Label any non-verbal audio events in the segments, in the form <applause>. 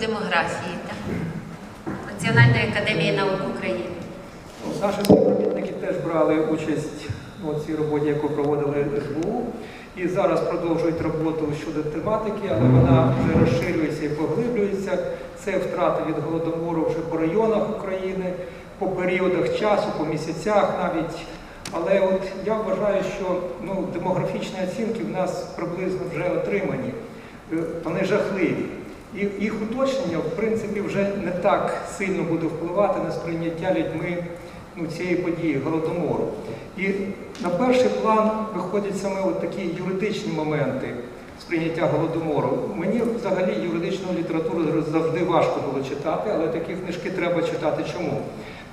демографії так? Національної академії наук України. Ну, Наші співробітники теж брали участь у цій роботі, яку проводили СБУ. І зараз продовжують роботу щодо тематики, але вона вже розширюється і поглиблюється. Це втрати від голодомору вже по районах України, по періодах часу, по місяцях навіть. Але от я вважаю, що ну, демографічні оцінки в нас приблизно вже отримані. Е, Вони жахливі. І їх уточнення, в принципі, вже не так сильно буде впливати на сприйняття людьми ну, цієї події, голодомору. І на перший план виходять саме от такі юридичні моменти сприйняття голодомору. Мені взагалі юридичну літературу завжди важко було читати, але такі книжки треба читати. Чому?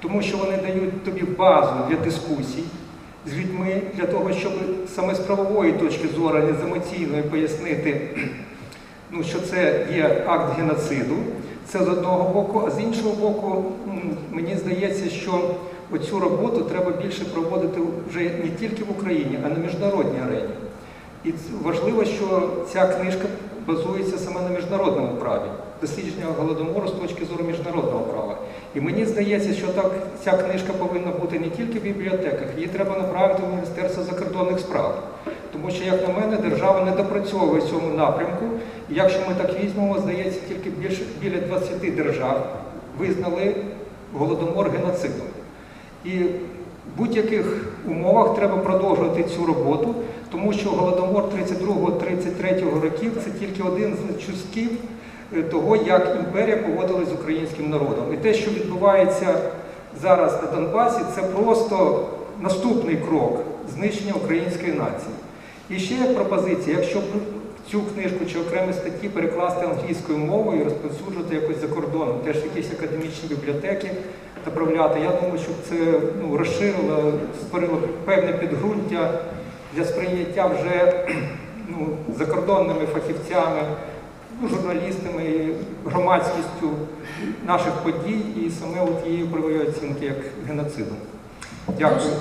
Тому що вони дають тобі базу для дискусій з людьми, для того, щоб саме з правової точки зору, не з емоційної пояснити ну, що це є акт геноциду. Це з одного боку, а з іншого боку, мені здається, що оцю роботу треба більше проводити вже не тільки в Україні, а на міжнародній арені. І важливо, що ця книжка базується саме на міжнародному праві, дослідження голодомору з точки зору міжнародного права. І мені здається, що так ця книжка повинна бути не тільки в бібліотеках, її треба направити в Міністерство закордонних справ. Тому що, як на мене, держава не допрацьовує в цьому напрямку. Якщо ми так візьмемо, здається, тільки більше біля 20 держав визнали голодомор геноцидом. І в будь-яких умовах треба продовжувати цю роботу, тому що голодомор 32-33 років це тільки один з чусків е, того, як імперія поводилась з українським народом. І те, що відбувається зараз на Донбасі, це просто наступний крок знищення української нації. І ще пропозиція, якщо цю книжку чи окремі статті перекласти англійською мовою і розповсюджувати якось за кордоном, теж якісь академічні бібліотеки направляти, я думаю, щоб це ну, розширило, створило певне підґрунтя для сприйняття вже <clears throat> ну, закордонними фахівцями, ну, журналістами, громадськістю наших подій і саме от її правової оцінки як геноциду. Дякую.